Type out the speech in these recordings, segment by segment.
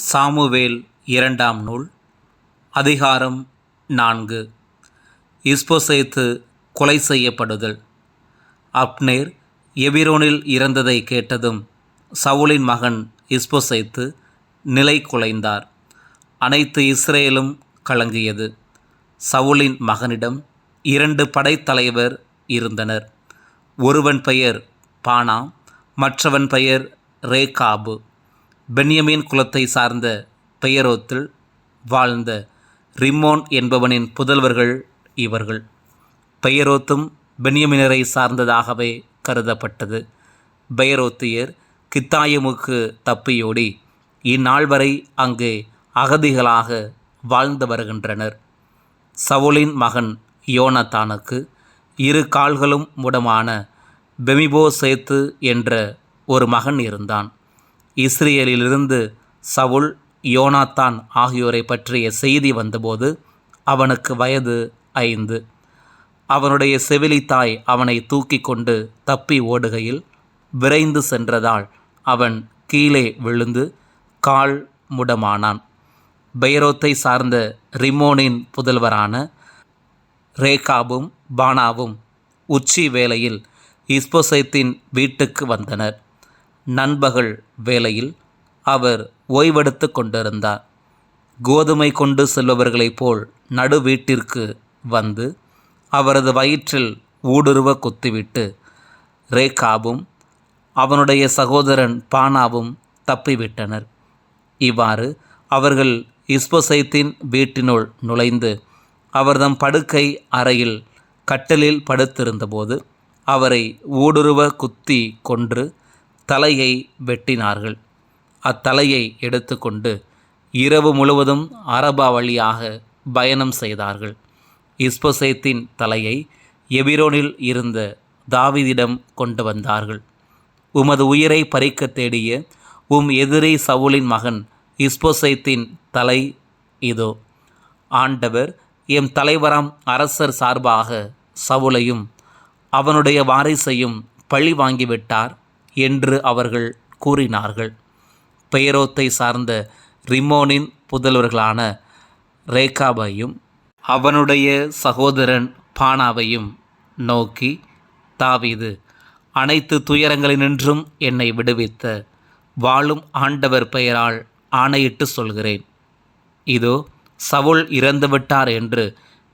Samuel இரண்டாம் நூல் அதிகாரம் நான்கு. இஸ்போசேத்து கொலை செய்யப்படுதல். அப்னேர் எபிரோனில் இறந்ததை கேட்டதும் சவுலின் மகன் இஸ்போசேத்து நிலை குலைந்தார். அனைத்து இஸ்ரேலும் கலங்கியது. சவுலின் மகனிடம் இரண்டு படைத்தலைவர் இருந்தனர். ஒருவன் பெயர் பானா மற்றவன் பெயர் ரேகாபு. பென்யமீன் குலத்தை சார்ந்த பெயரோத்தில் வாழ்ந்த ரிம்மோன் என்பவனின் புதல்வர்கள் இவர்கள். பெயரோத்தும் பென்யமினரை சார்ந்ததாகவே கருதப்பட்டது. பெயரோத்தியர் கித்தாயமுக்கு தப்பியோடி இந்நாள் வரை அங்கே அகதிகளாக வாழ்ந்து வருகின்றனர். சவுலின் மகன் யோனத்தானுக்கு இரு கால்களும் முடமான பெமிபோ சேத்து என்ற ஒரு மகன் இருந்தான். இஸ்ரேலிலிருந்து சவுல் யோனாத்தான் ஆகியோரை பற்றிய செய்தி வந்தபோது அவனுக்கு வயது ஐந்து. அவனுடைய செவிலி தாய் அவனை தூக்கி கொண்டு தப்பி ஓடுகையில் விரைந்து சென்றதால் அவன் கீழே விழுந்து கால் முடமானான். பெயரோத்தை சார்ந்த ரிமோனின் புதல்வரான ரேகாவும் பானாவும் உச்சி வேளையில் இஸ்போசைத்தின் வீட்டுக்கு வந்தனர். நண்பகல் வேளையில் அவர் ஓய்வெடுத்து கொண்டிருந்தார். கோதுமை கொண்டு செல்பவர்களைப் போல் நடு வீட்டிற்கு வந்து அவரது வயிற்றில் ஊடுருவ குத்திவிட்டு ரேகாவும் அவனுடைய சகோதரன் பானாவும் தப்பிவிட்டனர். இவ்வாறு அவர்கள் இஸ்போசைத்தின் வீட்டினுள் நுழைந்து அவர்தம் படுக்கை அறையில் கட்டலில் படுத்திருந்தபோது அவரை ஊடுருவ குத்தி கொன்று தலையை வெட்டினார்கள். அத்தலையை எடுத்துக்கொண்டு இரவு முழுவதும் அரபா வழியாக பயணம் செய்தார்கள். இஸ்போசேத்தின் தலையை எபிரோனில் இருந்த தாவிதிடம் கொண்டு வந்தார்கள். உமது உயிரை பறிக்க தேடிய உம் எதிரி சவுலின் மகன் இஸ்போசைத்தின் தலை இதோ. ஆண்டவர் எம் தலைவராம் அரசர் சார்பாக சவுலையும் அவனுடைய வாரிசையும் பழி வாங்கிவிட்டார் என்று அவர்கள் கூறினார்கள். பெயரோத்தை சார்ந்த ரிமோனின் புதல்வர்களான ரேகாபையும் அவனுடைய சகோதரன் பானாவையும் நோக்கி தாவீது அனைத்து துயரங்களினின்றும் என்னை விடுவித்த வாழும் ஆண்டவர் பெயரால் ஆணையிட்டு சொல்கிறேன். இதோ சவுல் இறந்துவிட்டார் என்று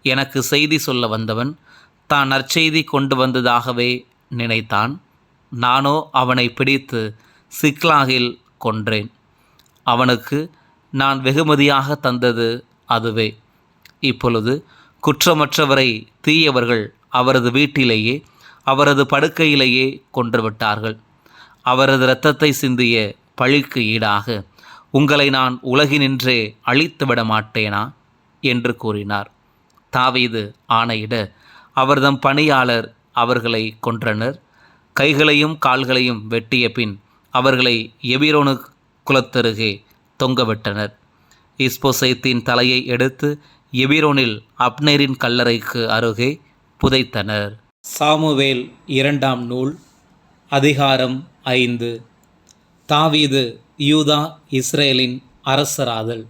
எனக்கு செய்தி சொல்ல வந்தவன் தான் நற்செய்தி கொண்டு வந்ததாகவே நினைத்தான். நானோ அவனை பிடித்து சிக்லாகில் கொன்றேன். அவனுக்கு நான் வெகுமதியாக தந்தது அதுவே. இப்பொழுது குற்றமற்றவரை தீயவர்கள் அவரது வீட்டிலேயே அவரது படுக்கையிலேயே கொன்றுவிட்டார்கள் அவரது இரத்தத்தை சிந்திய பழிக்கு ஈடாக உங்களை நான் உலகினின்றே அழித்துவிட மாட்டேனா? என்று கூறினார். தாவீது ஆணையிட அவர்தம் பணியாளர் அவர்களை கொன்றனர். கைகளையும் கால்களையும் வெட்டிய பின் அவர்களை எபிரோனு குலத்தருகே தொங்கவிட்டனர் இஸ்போசைத்தின் தலையை எடுத்து எபிரோனில் அப்னேரின் கல்லறைக்கு அருகே புதைத்தனர். சாமுவேல் இரண்டாம் நூல் அதிகாரம் ஐந்து. தாவீது யூதா இஸ்ரேலின் அரசராதல்.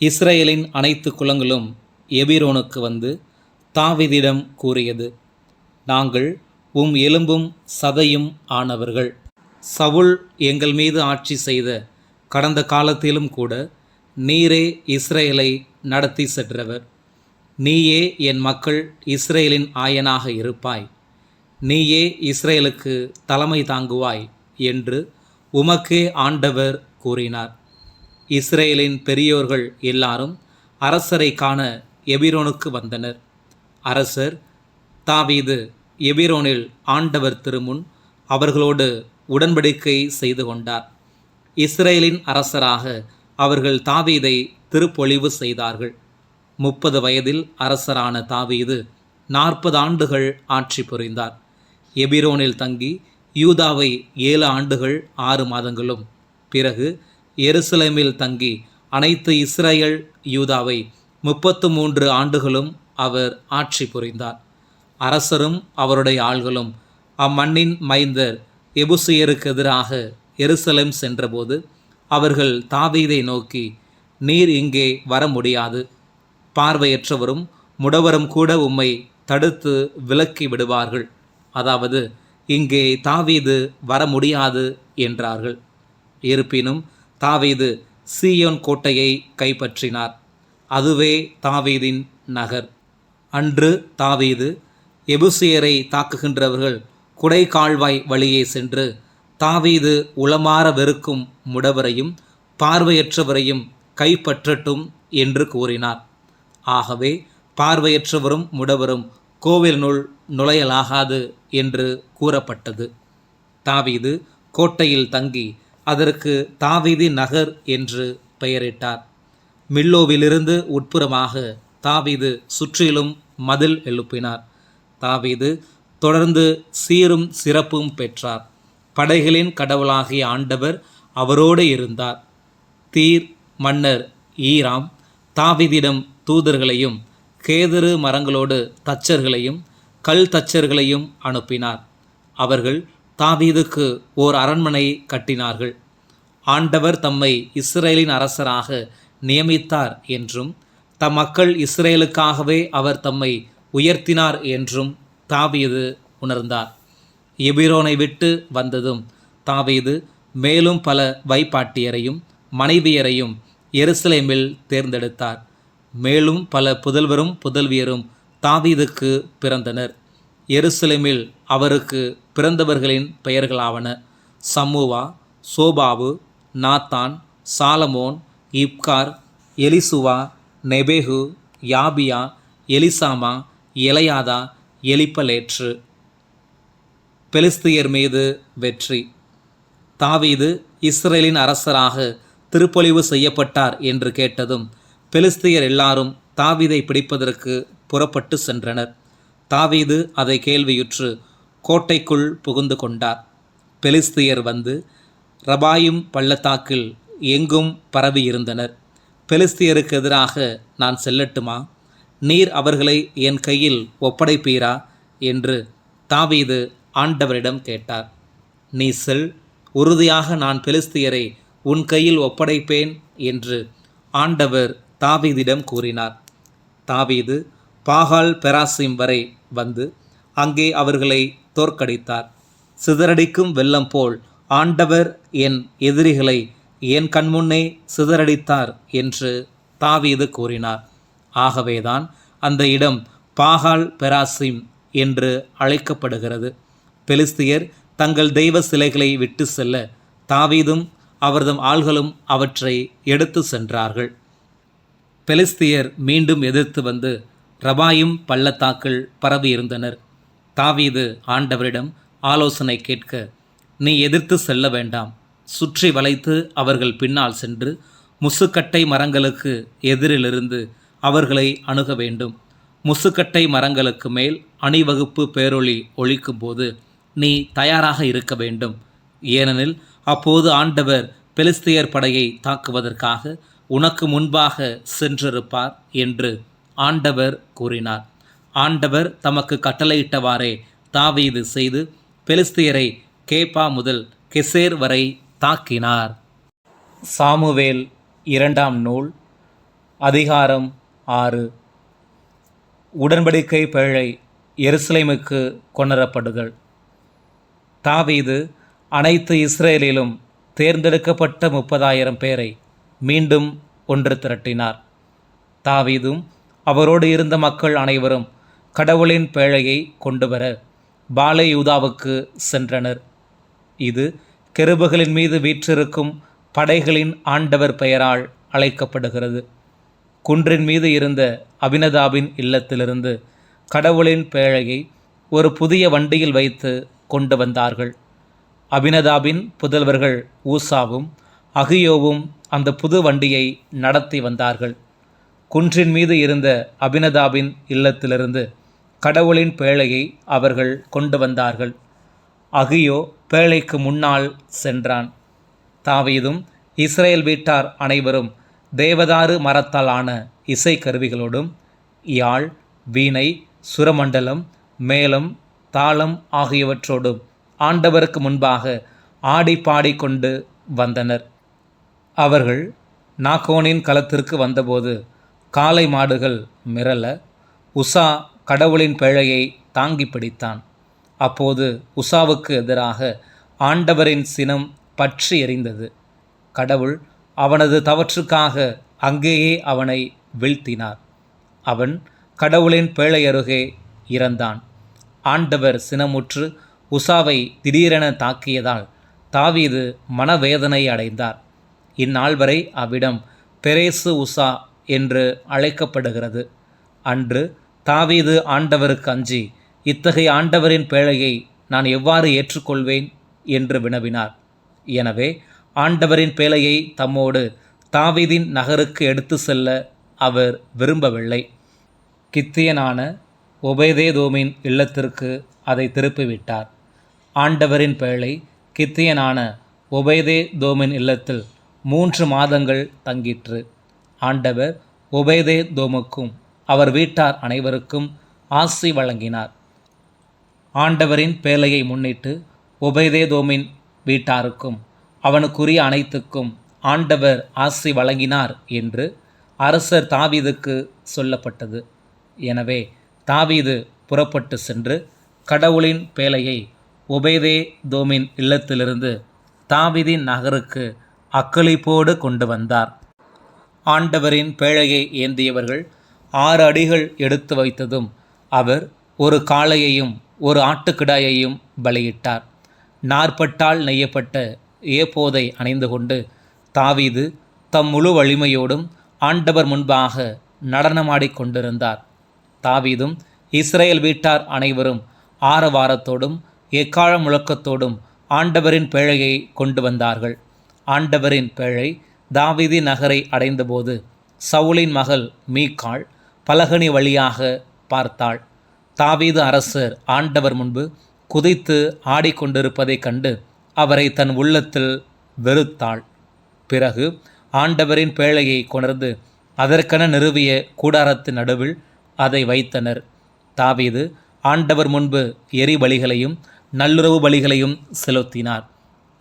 இஸ்ரேலின் அனைத்து குலங்களும் எபிரோனுக்கு வந்து தாவிதிடம் கூறியது நாங்கள் உம் எலும்பும் சதையும் ஆனவர்கள். சவுல் எங்கள் மீது ஆட்சி செய்த கடந்த காலத்திலும் கூட நீரே இஸ்ரேலை நடத்தி சென்றவர். நீயே என் மக்கள் இஸ்ரேலின் ஆயனாக இருப்பாய். நீயே இஸ்ரேலுக்கு தலைமை தாங்குவாய் என்று உமக்கே ஆண்டவர் கூறினார். இஸ்ரேலின் பெரியோர்கள் எல்லாரும் அரசரை காண எபிரோனுக்கு வந்தனர். அரசர் தாவீது எபிரோனில் ஆண்டவர் திருமுன் அவர்களோடு உடன்படிக்கை செய்து கொண்டார். இஸ்ரேலின் அரசராக அவர்கள் தாவீதை திருப்பொழிவு செய்தார்கள். முப்பது வயதில் அரசரான தாவீது நாற்பது ஆண்டுகள் ஆட்சி புரிந்தார். எபிரோனில் தங்கி யூதாவை ஏழு ஆண்டுகள் ஆறு மாதங்களும் பிறகு எருசலேமில் தங்கி அனைத்து இஸ்ரேல் யூதாவை முப்பத்து மூன்று ஆண்டுகளும் அவர் ஆட்சி புரிந்தார். அரசரும் அவருடைய ஆள்களும் அம்மண்ணின் மைந்தர் எபுசியருக்கு எதிராக எருசலேம் சென்றபோது அவர்கள் தாவீதை நோக்கி நீர் இங்கே வர முடியாது. பார்வையற்றவரும் முடவரும் கூட உம்மை தடுத்து விலக்கி விடுவார்கள். அதாவது இங்கே தாவீது வர முடியாது என்றார்கள். இருப்பினும் தாவீது சீயோன் கோட்டையை கைப்பற்றினார். அதுவே தாவீதின் நகர். அன்று தாவீது எபுசியரை தாக்குகின்றவர்கள் குடைக்கால்வாய் வழியே சென்று தாவீது உளமாற வெறுக்கும் முடவரையும் பார்வையற்றவரையும் கைப்பற்றட்டும் என்று கூறினார். ஆகவே பார்வையற்றவரும் முடவரும் கோவிலினுள் நுழையலாகாது என்று கூறப்பட்டது. தாவீது கோட்டையில் தங்கி அதற்கு தாவீதி நகர் என்று பெயரிட்டார். மில்லோவிலிருந்து உட்புறமாக தாவீது சுற்றிலும் மதில் எழுப்பினார். தாவீது தொடர்ந்து சீரும் சிறப்பும் பெற்றார். படைகளின் கடவுளாகிய ஆண்டவர் அவரோடு இருந்தார். தீர் மன்னர் ஈராம் தாவிதிடம் தூதர்களையும் கேதரு மரங்களோடு தச்சர்களையும் கல் தச்சர்களையும் அனுப்பினார். அவர்கள் தாவீதுக்கு ஓர் அரண்மனை கட்டினார்கள். ஆண்டவர் தம்மை இஸ்ரேலின் அரசராக நியமித்தார் என்றும் தம் மக்கள் இஸ்ரேலுக்காகவே அவர் தம்மை உயர்த்தினார் என்றும் தாவீது உணர்ந்தார். எபிரோனை விட்டு வந்ததும் தாவீது மேலும் பல வைப்பாட்டியரையும் மனைவியரையும் எருசலேமில் தேர்ந்தெடுத்தார். மேலும் பல புதல்வரும் புதல்வியரும் தாவீதுக்கு பிறந்தனர். எருசலேமில் அவருக்கு பிறந்தவர்களின் பெயர்களாவன சம்முவா சோபாவு நாத்தான் சாலமோன் இப்கார் எலிசுவா நெபேகு யாபியா எலிசாமா எலையாதா எலிப்பலேற்று. பெலிஸ்தியர் மீது வெற்றி. தாவீது இஸ்ரேலின் அரசராக திருப்பொழிவு செய்யப்பட்டார் என்று கேட்டதும் பெலிஸ்தியர் எல்லாரும் தாவீதை பிடிப்பதற்கு புறப்பட்டு சென்றனர். தாவீது அதை கேள்வியுற்று கோட்டைக்குள் புகுந்து கொண்டார். பெலிஸ்தியர் வந்து ரபாயும் பள்ளத்தாக்கில் எங்கும் பரவி இருந்தனர் பெலிஸ்தியருக்கு எதிராக நான் செல்லட்டுமா? நீர் அவர்களை என் கையில் ஒப்படைப்பீரா? என்று தாவீது ஆண்டவரிடம் கேட்டார். நீ செல் உறுதியாக நான் பெலிஸ்தியரை உன் கையில் ஒப்படைப்பேன் என்று ஆண்டவர் தாவீதிடம் கூறினார். தாவீது பாகால் பெராசிம் வரை வந்து அங்கே அவர்களை தோற்கடித்தார். சிதறடிக்கும் வெள்ளம் போல் ஆண்டவர் என் எதிரிகளை என் கண்முன்னே சிதறடித்தார் என்று தாவீது கூறினார். ஆகவேதான் அந்த இடம் பாகால் பெராசிம் என்று அழைக்கப்படுகிறது. பெலிஸ்தியர் தங்கள் தெய்வ சிலைகளை விட்டு செல்ல தாவீதும் அவரது ஆள்களும் அவற்றை எடுத்து சென்றார்கள். பெலிஸ்தியர் மீண்டும் எதிர்த்து வந்து ரபாயும் பள்ளத்தாக்கள் பரவியிருந்தனர் தாவீது ஆண்டவரிடம் ஆலோசனை கேட்க நீ எதிர்த்து செல்ல வேண்டாம். சுற்றி வளைத்து அவர்கள் பின்னால் சென்று முசுக்கட்டை மரங்களுக்கு எதிரிலிருந்து அவர்களை அணுக வேண்டும். முசுக்கட்டை மரங்களுக்கு மேல் அணிவகுப்பு பேரொளி ஒழிக்கும்போது நீ தயாராக இருக்க வேண்டும். ஏனெனில் அப்போது ஆண்டவர் பெலிஸ்தியர் படையை தாக்குவதற்காக உனக்கு முன்பாக சென்றிருப்பார் என்று ஆண்டவர் கூறினார். ஆண்டவர் தமக்கு கட்டளையிட்டவாறே தாவீது செய்து பெலிஸ்தியரை கேப்பா முதல் கெசேர் வரை தாக்கினார். சாமுவேல் இரண்டாம் நூல் அதிகாரம் ஆறு. உடன்படிக்கை பேழை எருசலேமுக்கு கொண்டரப்படுதல் தாவீது அனைத்து இஸ்ரேலிலும் தேர்ந்தெடுக்கப்பட்ட முப்பதாயிரம் பேரை மீண்டும் ஒன்று திரட்டினார். தாவீதும் அவரோடு இருந்த மக்கள் அனைவரும் கடவுளின் பேழையை கொண்டு வர பாலை யூதாவுக்கு சென்றனர். இது கெருபுகளின் மீது வீற்றிருக்கும் படைகளின் ஆண்டவர் பெயரால் அழைக்கப்படுகிறது. குன்றின் மீது இருந்த அபினதாபின் இல்லத்திலிருந்து கடவுளின் பேழையை ஒரு புதிய வண்டியில் வைத்து கொண்டு வந்தார்கள். அபினதாபின் புதல்வர்கள் ஊசாவும் அகியோவும் அந்த புது வண்டியை நடத்தி வந்தார்கள். குன்றின் மீது இருந்த அபினதாபின் இல்லத்திலிருந்து கடவுளின் பேழையை அவர்கள் கொண்டு வந்தார்கள். அகியோ பேழைக்கு முன்னால் சென்றான். தாவீதும் இஸ்ரேல் வீட்டார் அனைவரும் தேவதாறு மரத்தாலான ஆன இசைக்கருவிகளோடும் யாழ் வீணை சுரமண்டலம் மேளம் தாளம் ஆகியவற்றோடும் ஆண்டவருக்கு முன்பாக ஆடி பாடிக்கொண்டு வந்தனர். அவர்கள் நாகோனின் களத்திற்கு வந்தபோது காளை மாடுகள் மிரள உஷா கடவுளின் பிழையை தாங்கி பிடித்தான். அப்போது உஷாவுக்கு எதிராக ஆண்டவரின் சினம் பற்றி எறிந்தது கடவுள் அவனது தவற்றுக்காக அங்கேயே அவனை வீழ்த்தினார். அவன் கடவுளின் பேழை அருகே இறந்தான். ஆண்டவர் சினமுற்று உஷாவை திடீரென தாக்கியதால் தாவீது மனவேதனை அடைந்தார். இந்நாள் வரை அவ்விடம் பெரேசு உஷா என்று அழைக்கப்படுகிறது. அன்று தாவீது ஆண்டவருக்கு அஞ்சி இத்தகைய ஆண்டவரின் பேழையை நான் எவ்வாறு ஏற்றுக்கொள்வேன்? என்று வினவினார். எனவே ஆண்டவரின் பேழையை தம்மோடு தாவீதின் நகருக்கு எடுத்து செல்ல அவர் விரும்பவில்லை. கித்தியனான ஒபேதேதோமின் இல்லத்திற்கு அதை திருப்பிவிட்டார். ஆண்டவரின் பேழை கித்தியனான ஒபேதே தோமின் இல்லத்தில் மூன்று மாதங்கள் தங்கிற்று. ஆண்டவர் ஒபேதே தோமுக்கும் அவர் வீட்டார் அனைவருக்கும் ஆசி வழங்கினார். ஆண்டவரின் பேழையை முன்னிட்டு ஒபேதேதோமின் வீட்டாருக்கும் அவனுக்குரிய அனைத்துக்கும் ஆண்டவர் ஆசி வழங்கினார் என்று அரசர் தாவீதுக்கு சொல்லப்பட்டது. எனவே தாவீது புறப்பட்டு சென்று கடவுளின் பேழையை ஒபேதே தோமின் இல்லத்திலிருந்து தாவிதின் நகருக்கு அக்களிப்போடு கொண்டு வந்தார். ஆண்டவரின் பேழையை ஏந்தியவர்கள் ஆறு அடிகள் எடுத்து வைத்ததும் அவர் ஒரு காளையையும் ஒரு ஆட்டுக்கிடாயையும் பலியிட்டார். நாற்பட்டால் நெய்யப்பட்ட ஏப்போதை அணிந்து கொண்டு தாவீது தம் முழு வலிமையோடும் ஆண்டவர் முன்பாக நடனமாடி கொண்டிருந்தார். தாவீதும் இஸ்ரேல் வீட்டார் அனைவரும் ஆரவாரத்தோடும் எக்காழ முழக்கத்தோடும் ஆண்டவரின் பேழையை கொண்டு வந்தார்கள். ஆண்டவரின் பேழை தாவீதி நகரை அடைந்தபோது சவுலின் மகள் மீக்காள் பலகனி வழியாக பார்த்தாள். தாவீது அரசர் ஆண்டவர் முன்பு குதித்து ஆடிக்கொண்டிருப்பதைக் கண்டு அவரை தன் உள்ளத்தில் வெறுத்தாள். பிறகு ஆண்டவரின் பேழையை கொணர்ந்து அதற்கென நிறுவிய கூடாரத்தின் நடுவில் அதை வைத்தனர். தாவீது ஆண்டவர் முன்பு எரி பலிகளையும் நல்லுறவு பலிகளையும் செலுத்தினார்.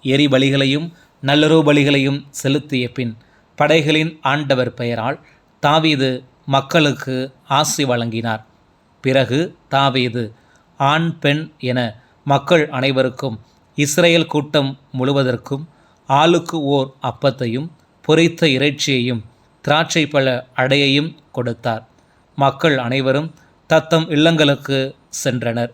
எரி பலிகளையும் நல்லுறவு பலிகளையும் செலுத்திய பின் படைகளின் ஆண்டவர் பெயரால் தாவீது மக்களுக்கு ஆசி வழங்கினார். பிறகு தாவீது ஆண் பெண் என மக்கள் அனைவருக்கும் இஸ்ரேல் கூட்டம் முழுவதற்கும் ஆளுக்கு ஓர் அப்பத்தையும் பொறித்த இறைச்சியையும் திராட்சை பழ அடையையும் கொடுத்தார். மக்கள் அனைவரும் தத்தம் இல்லங்களுக்கு சென்றனர்.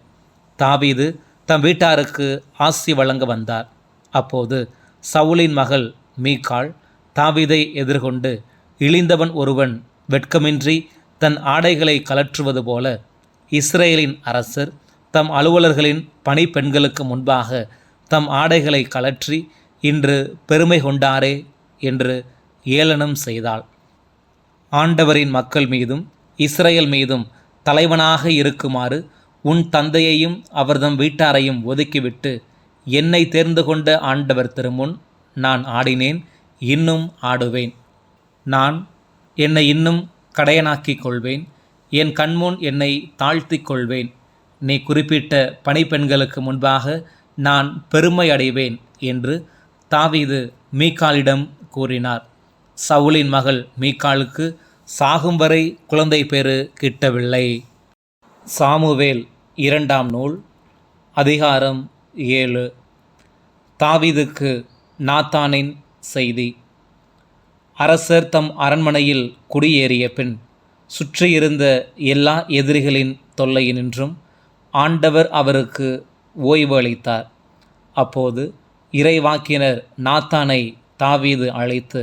தாவீது தம் வீட்டாருக்கு ஆசி வழங்க வந்தார். அப்போது சவுலின் மகள் மீகாள் தாவீதை எதிர்கொண்டு இழிந்தவன் ஒருவன் வெட்கமின்றி தன் ஆடைகளை கலற்றுவது போல இஸ்ரேலின் அரசர் தம் அலுவலர்களின் பணிப்பெண்களுக்கு முன்பாக தம் ஆடைகளை கலற்றி இன்று பெருமை கொண்டாரே என்று ஏளனம் செய்தாள். ஆண்டவரின் மக்கள் மீதும் இஸ்ரேல் மீதும் தலைவனாக இருக்குமாறு உன் தந்தையையும் அவர்தம் வீட்டாரையும் ஒதுக்கிவிட்டு என்னை தேர்ந்து கொண்ட ஆண்டவர் திருமுன் நான் ஆடினேன் இன்னும் ஆடுவேன். நான் என்னை இன்னும் கடையனாக்கிக் கொள்வேன் என் கண்முன் என்னை தாழ்த்திக் கொள்வேன். நீ குறிப்பிட்ட பணிப்பெண்களுக்கு முன்பாக நான் பெருமை அடைவேன் என்று தாவீது மீகாலிடம் கூறினார். சவுலின் மகள் மீக்காலுக்கு சாகும் வரை குழந்தை பேறு கிட்டவில்லை. சாமுவேல் இரண்டாம் நூல் அதிகாரம் ஏழு. தாவீதுக்கு நாத்தானின் செய்தி. அரசர் தம் அரண்மனையில் குடியேறிய பின் சுற்றியிருந்த எல்லா எதிரிகளின் தொல்லையினின்றும் ஆண்டவர் அவருக்கு ஓய்வு அளித்தார். அப்போது இறைவாக்கினர் நாத்தானை தாவீது அழைத்து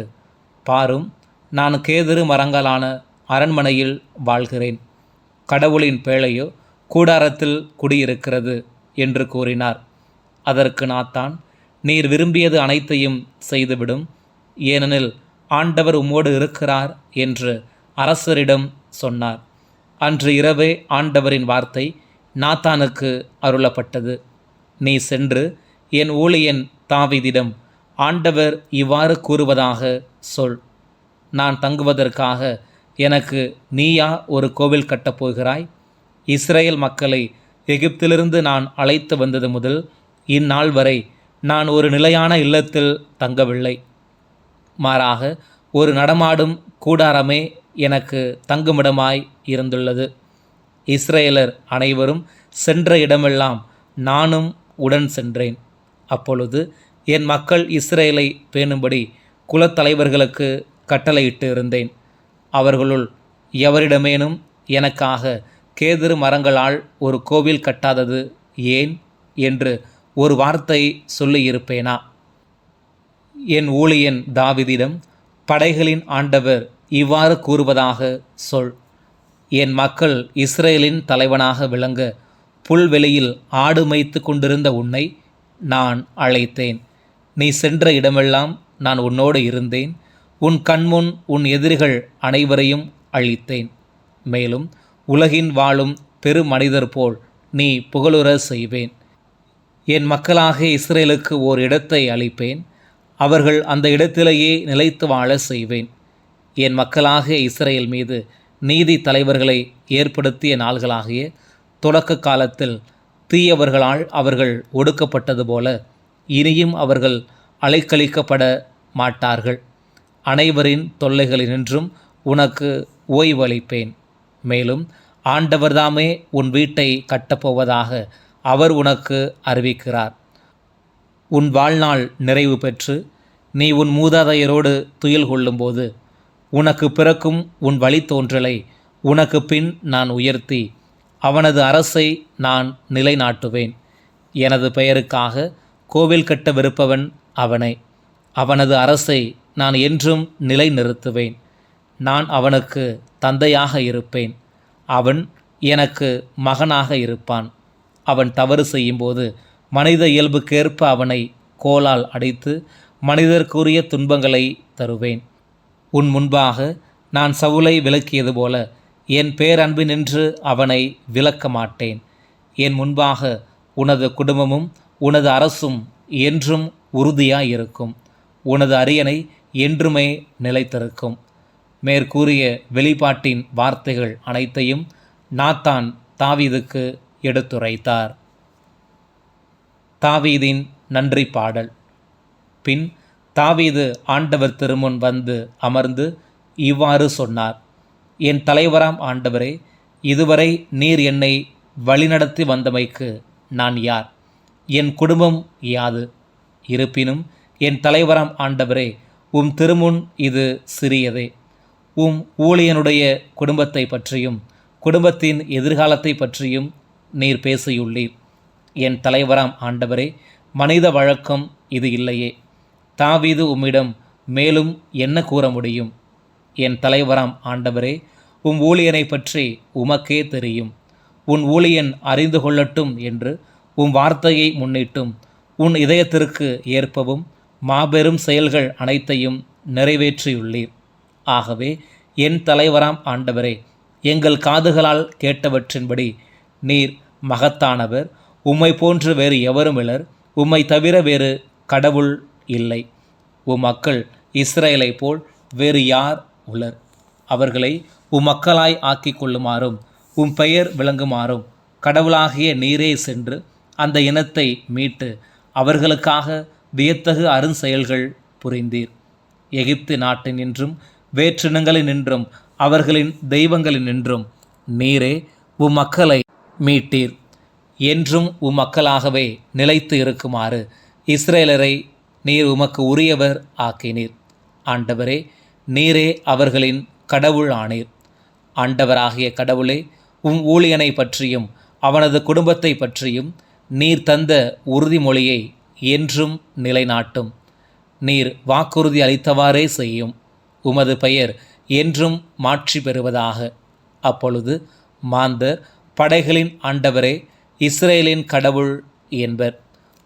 பாரும் நான் கேதிரு மரங்களான அரண்மனையில் வாழ்கிறேன். கடவுளின் பேழையோ கூடாரத்தில் குடியிருக்கிறது என்று கூறினார். அதற்கு நாத்தான் நீர் விரும்பியது அனைத்தையும் செய்துவிடும். ஏனெனில் ஆண்டவர் உம்மோடு இருக்கிறார் என்று அரசரிடம் சொன்னார். அன்று இரவே ஆண்டவரின் வார்த்தை நாத்தானுக்கு அருளப்பட்டது. நீ சென்று என் ஊழியன் தாவிதிடம் ஆண்டவர் இவ்வாறு கூறுவதாக சொல். நான் தங்குவதற்காக எனக்கு நீயா ஒரு கோவில் கட்டப்போகிறாய் இஸ்ரேல் மக்களை எகிப்திலிருந்து நான் அழைத்து வந்தது முதல் இந்நாள் வரை நான் ஒரு நிலையான இல்லத்தில் தங்கவில்லை. மாறாக ஒரு நடமாடும் கூடாரமே எனக்கு தங்குமிடமாய் இருந்துள்ளது. இஸ்ரேலர் அனைவரும் சென்ற இடமெல்லாம் நானும் உடன் சென்றேன். அப்பொழுது என் மக்கள் இஸ்ரேலை பேணும்படி குலத்தலைவர்களுக்கு கட்டளையிட்டு இருந்தேன் அவர்களுள் எவரிடமேனும் எனக்காக கேதிரு மரங்களால் ஒரு கோவில் கட்டாதது ஏன் என்று ஒரு வார்த்தை சொல்லியிருப்பேனா? என் ஊழியன் தாவிதிடம் படைகளின் ஆண்டவர் இவ்வாறு கூறுவதாக சொல். என் மக்கள் இஸ்ரேலின் தலைவனாக விளங்க புல்வெளியில் ஆடு மேய்த்து கொண்டிருந்த உன்னை நான் அழைத்தேன். நீ சென்ற இடமெல்லாம் நான் உன்னோடு இருந்தேன். உன் கண்முன் உன் எதிரிகள் அனைவரையும் அழித்தேன். மேலும் உலகின் வாழும் பெருமனிதர் போல் நீ புகழுற செய்வேன். என் மக்களாக இஸ்ரேலுக்கு ஓர் இடத்தை அளிப்பேன். அவர்கள் அந்த இடத்திலேயே நிலைத்து வாழ செய்வேன். என் மக்களாக இஸ்ரேல் மீது நீதி தலைவர்களை ஏற்படுத்திய நாள்களாகிய தொடக்க காலத்தில் தீயவர்களால் அவர்கள் ஒடுக்கப்பட்டது போல இனியும் அவர்கள் அலைக்கழிக்கப்பட மாட்டார்கள். அனைவரின் தொல்லைகளினின்றும் உனக்கு ஓய்வளிப்பேன். மேலும் ஆண்டவர்தாமே உன் வீட்டை கட்டப்போவதாக அவர் உனக்கு அறிவிக்கிறார். உன் வாழ்நாள் நிறைவு பெற்று நீ உன் மூதாதையரோடு துயில் கொள்ளும்போது உனக்கு பிறக்கும் உன் வழித்தோன்றலை உனக்கு பின் நான் உயர்த்தி அவனது அரசை நான் நிலைநாட்டுவேன். எனது பெயருக்காக கோவில் கட்டவிருப்பவன் அவனை. அவனது அரசை நான் என்றும் நிலைநிறுத்துவேன். நான் அவனுக்கு தந்தையாக இருப்பேன். அவன் எனக்கு மகனாக இருப்பான். அவன் தவறு செய்யும்போது மனித இயல்புக்கேற்ப அவனை கோலால் அடித்து மனிதர்க்குரிய துன்பங்களை தருவேன். உன் முன்பாக நான் சவுலை விலக்கியது போல என் பேரன்பினின்று அவனை விலக்க மாட்டேன். என் முன்பாக உனது குடும்பமும் உனது அரசும் என்றும் உறுதியாயிருக்கும். உனது அரியணை என்றுமே நிலைத்திருக்கும். மேற்கூறிய வெளிப்பாட்டின் வார்த்தைகள் அனைத்தையும் நாத்தான் தாவீதுக்கு எடுத்துரைத்தார். தாவீதின் நன்றி பாடல். பின் தாவீது ஆண்டவர் திருமுன் வந்து அமர்ந்து இவ்வாறு சொன்னார். என் தலைவராம் ஆண்டவரே இதுவரை நீர் என்னை வழிநடத்தி வந்தமைக்கு நான் யார்? என் குடும்பம் யாது? இருப்பினும் என் தலைவராம் ஆண்டவரே உம் திருமுன் இது சிறியதே. உம் ஊழியனுடைய குடும்பத்தை பற்றியும் குடும்பத்தின் எதிர்காலத்தை பற்றியும் நீர் பேசியுள்ளீர். என் தலைவராம் ஆண்டவரே மனித வழக்கம் இது இல்லையே. தாவீது உம்மிடம் மேலும் என்ன கூற முடியும்? என் தலைவராம் ஆண்டவரே உம் ஊழியனை பற்றி உமக்கே தெரியும். உன் ஊழியன் அறிந்து கொள்ளட்டும் என்று உம் வார்த்தையை முன்னிட்டும். உன் இதயத்திற்கு ஏற்பவும் மாபெரும் செயல்கள் அனைத்தையும் நிறைவேற்றியுள்ளீர். ஆகவே என் தலைவராம் ஆண்டவரே எங்கள் காதுகளால் கேட்டவற்றின்படி நீர் மகத்தானவர். உம்மை போன்று வேறு எவரும் இலர் உம்மை தவிர வேறு கடவுள் இல்லை. உம் மக்கள் இஸ்ரேலை போல் வேறு யார் உள்ளர் அவர்களை உம் மக்களாய் கொள்ளுமாறும் உம் பெயர் விளங்குமாறும் கடவுளாகிய நீரே சென்று அந்த இனத்தை மீட்டு அவர்களுக்காக வியத்தகு அருஞ்செயல்கள் புரிந்தீர். எகிப்து நாட்டினின்றும் வேற்றினங்களினின்றும் அவர்களின் தெய்வங்களினின்றும் நீரே உம் மக்களை மீட்டீர். என்றும் உம் மக்களாகவே நிலைத்து இருக்குமாறு இஸ்ரேலரை நீர் உமக்கு உரியவர் ஆக்கினீர். ஆண்டவரே நீரே அவர்களின் கடவுள் ஆனீர். ஆண்டவராகிய கடவுளே உம் ஊழியனை பற்றியும் அவனது குடும்பத்தை பற்றியும் நீர் தந்த உறுதிமொழியை என்றும் நிலைநாட்டும். நீர் வாக்குறுதி அளித்தவாறே செய்யும். உமது பெயர் என்றும் மாற்றி பெறுவதாக. அப்பொழுது மாந்தர் படைகளின் ஆண்டவரே இஸ்ரேலின் கடவுள் என்பர்.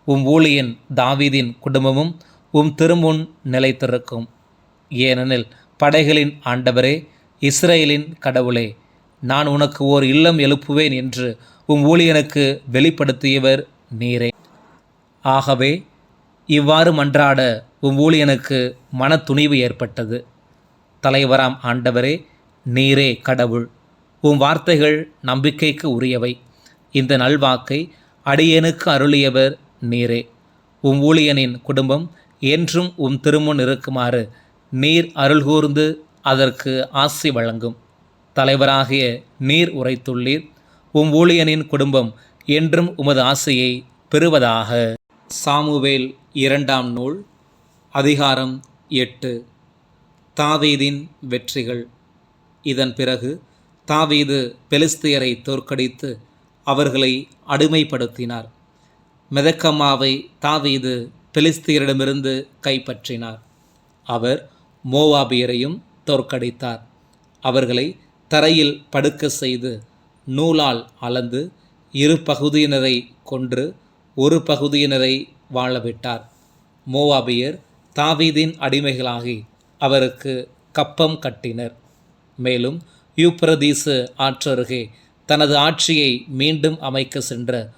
உம் ஊழியன் தாவீதின் குடும்பமும் உம் திருமுன் நிலைத்திருக்கும். ஏனெனில் படைகளின் ஆண்டவரே இஸ்ரேலின் கடவுளே நான் உனக்கு ஓர் இல்லம் எழுப்புவேன் என்று உம் ஊழியனுக்கு வெளிப்படுத்தியவர் நீரே. ஆகவே இவ்வாறு மன்றாட உம் ஊழியனுக்கு மன துணிவு ஏற்பட்டது. தலைவராம் ஆண்டவரே நீரே கடவுள் உம் வார்த்தைகள் நம்பிக்கைக்கு உரியவை. இந்த நல்வாக்கை அடியேனுக்கு அருளியவர் நீரே. உம் ஊழியனின் குடும்பம் என்றும் உம் திருமுன் இருக்குமாறு நீர் அருள்கூர்ந்து அதற்கு ஆசி வழங்கும். தலைவராகிய நீர் உரைத்துள்ளீர். உம் ஊழியனின் குடும்பம் என்றும் உமது ஆசையை பெறுவதாக. சாமுவேல் இரண்டாம் நூல் அதிகாரம் எட்டு. தாவீதின் வெற்றிகள். இதன் பிறகு தாவீது பெலிஸ்தியரை தோற்கடித்து அவர்களை அடிமைப்படுத்தினார். மெதக்கம்மாவை தாவீது பெலிஸ்தியரிடமிருந்து கைப்பற்றினார். அவர் மோவாபியரையும் தோற்கடித்தார். அவர்களை தரையில் படுக்க செய்து நூலால் அளந்து இரு பகுதியினரை கொன்று ஒரு பகுதியினரை வாழவிட்டார். மோவாபியர் தாவீதின் அடிமைகளாகி அவருக்கு கப்பம் கட்டினர். மேலும் யூப்ரதீசு ஆற்றருகே தனது ஆட்சியை மீண்டும் அமைக்க சென்ற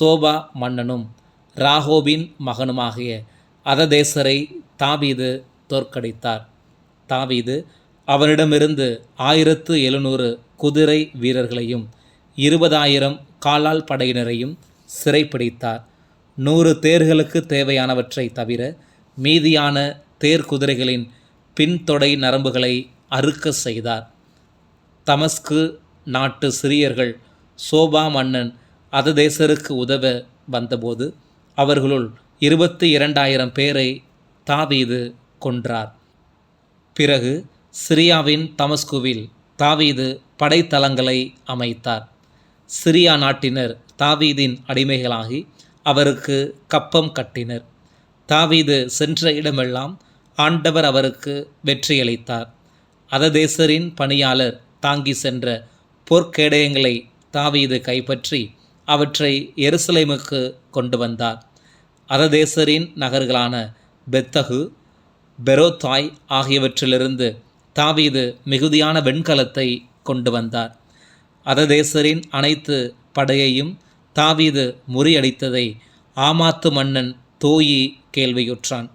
சோபா மன்னனும் ராகோபின் மகனுமாகிய அததேசரை தாவீது தோற்கடித்தார். தாவீது அவனிடமிருந்து ஆயிரத்து எழுநூறு குதிரை வீரர்களையும் இருபதாயிரம் காலால் படையினரையும் சிறைப்பிடித்தார். நூறு தேர்களுக்கு தேவையானவற்றை தவிர மீதியான தேர் குதிரைகளின் பின்தொடை நரம்புகளை அறுக்க செய்தார். தமஸ்கு நாட்டு சிறியர்கள் சோபா மன்னன் அததேசருக்கு உதவ வந்தபோது அவர்களுள் இருபத்தி இரண்டாயிரம் பேரை தாவீது கொன்றார். பிறகு சிரியாவின் தமஸ்குவில் தாவீது படைத்தளங்களை அமைத்தார். சிரியா நாட்டினர் தாவீதின் அடிமைகளாகி அவருக்கு கப்பம் கட்டினர். தாவீது சென்ற இடமெல்லாம் ஆண்டவர் அவருக்கு வெற்றியளித்தார். அததேசரின் பணியாளர் தாங்கி சென்ற போர்க்கேடயங்களை தாவீது கைப்பற்றி அவற்றை எருசலேமுக்கு கொண்டு வந்தார். அததேசரின் நகர்களான பெத்தகு பெரோத்தாய் ஆகியவற்றிலிருந்து தாவீது மிகுதியான வெண்கலத்தை கொண்டு வந்தார். அததேசரின் அனைத்து படையையும் தாவீது முறியடித்ததை ஆமாத்து மன்னன் தோயி கேள்வியுற்றான்.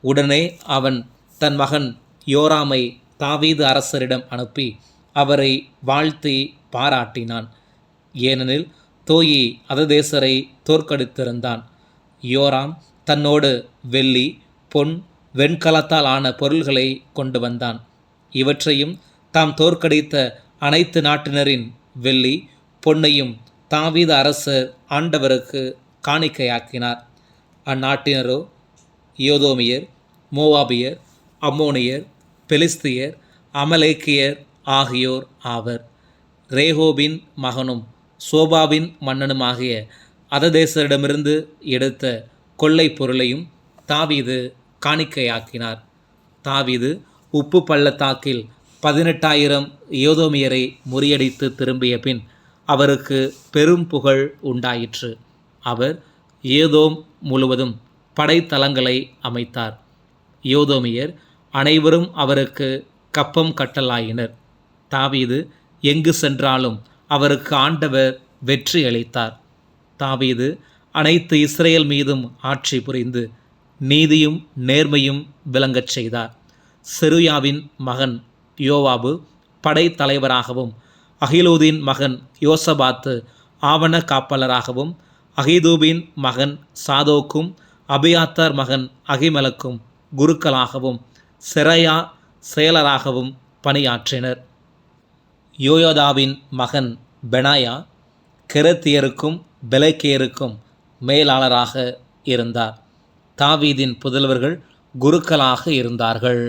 உடனே அவன் தன் மகன் யோராமை தாவீது அரசரிடம் அனுப்பி அவரை வாழ்த்தி பாராட்டினான். ஏனெனில் தோயி அததேசரை தோற்கடித்திருந்தான். யோராம் தன்னோடு வெள்ளி பொன் வெண்கலத்தால் ஆன பொருள்களை கொண்டு வந்தான். இவற்றையும் தாம் தோற்கடித்த அனைத்து நாட்டினரின் வெள்ளி பொன்னையும் தாவீத அரசர் ஆண்டவருக்கு காணிக்கையாக்கினார். அந்நாட்டினரோ யோதோமியர் மோவாபியர் அம்மோனியர் பெலிஸ்தியர் அமலேக்கியர் ஆகியோர் ஆவர். ரேகோபின் மகனும் சோபாவின் மன்னனுமாகிய அததேசரிடமிருந்து எடுத்த கொள்ளை பொருளையும் தாவீது காணிக்கையாக்கினார். தாவிது உப்பு பள்ளத்தாக்கில் பதினெட்டாயிரம் யோதோமியரை முறியடித்து திரும்பிய பின் அவருக்கு பெரும் புகழ் உண்டாயிற்று. அவர் ஏதோம் முழுவதும் படைத்தளங்களை அமைத்தார். யோதோமியர் அனைவரும் அவருக்கு கப்பம் கட்டலாயினர். தாவீது எங்கு சென்றாலும் அவருக்கு ஆண்டவர் வெற்றி அளித்தார். தாவீது அனைத்து இஸ்ரேல் மீதும் ஆட்சி புரிந்து நீதியும் நேர்மையும் விளங்கச் செய்தார். செருயாவின் மகன் யோவாபு படைத்தலைவராகவும் அகிலூதின் மகன் யோசபாத்து ஆவண காப்பாளராகவும் அகிதூபின் மகன் சாதோக்கும் அபியாத்தார் மகன் அகிமலக்கும் குருக்களாகவும் செரையா செயலராகவும் பணியாற்றினர். யோயோதாவின் மகன் பெனாயா கெரத்தியருக்கும் பெலக்கியருக்கும் மேலாளராக இருந்தார். தாவீதின் புதல்வர்கள் குருக்களாக இருந்தார்கள்.